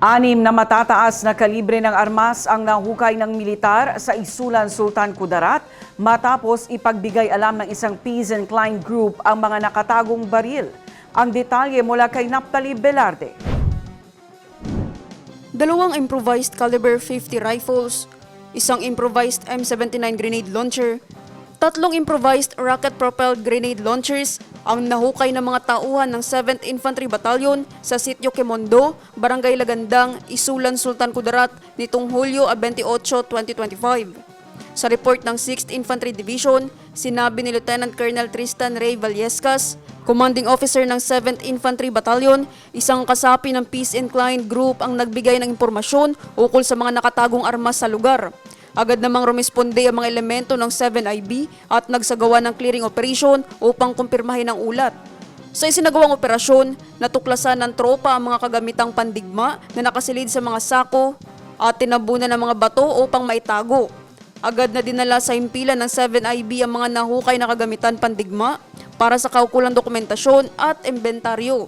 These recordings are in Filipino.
Anim na matataas na kalibre ng armas ang nahukay ng militar sa Isulan Sultan Kudarat matapos ipagbigay alam ng isang peace and Klein group ang mga nakatagong baril. Ang detalye mula kay Naptali Velarde. Dalawang improvised caliber 50 rifles, isang improvised M79 grenade launcher, tatlong improvised rocket-propelled grenade launchers ang nahukay ng mga tauhan ng 7th Infantry Battalion sa Sitio Quemondo, Barangay Lagandang, Isulan, Sultan Kudarat nitong Hulyo 28, 2025. Sa report ng 6th Infantry Division, sinabi ni Lieutenant Colonel Tristan Ray Vallescas, commanding officer ng 7th Infantry Battalion, isang kasapi ng Peace Inclined Group ang nagbigay ng impormasyon ukol sa mga nakatagong armas sa lugar. Agad namang rumisponde ang mga elemento ng 7IB at nagsagawa ng clearing operation upang kumpirmahin ang ulat. Sa isinagawang operasyon, natuklasan ng tropa ang mga kagamitang pandigma na nakasilid sa mga sako at tinabunan ng mga bato upang maitago. Agad na dinala sa himpilan ng 7IB ang mga nahukay na kagamitan pandigma para sa kaukulang dokumentasyon at inventaryo.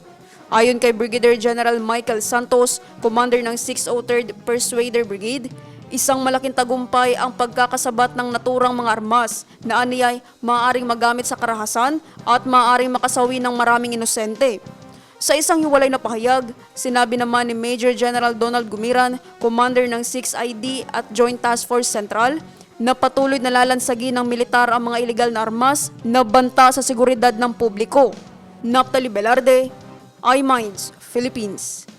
Ayon kay Brigadier General Michael Santos, commander ng 603rd Persuader Brigade, isang malaking tagumpay ang pagkakasabat ng naturang mga armas na aniyay maaaring magamit sa karahasan at maaaring makasawi ng maraming inosente. Sa isang hiwalay na pahayag, sinabi naman ni Major General Donald Gumiran, commander ng 6ID at Joint Task Force Central, na patuloy na lalansagin ng militar ang mga ilegal na armas na banta sa seguridad ng publiko. Naptali Velarde, iMinds, Philippines.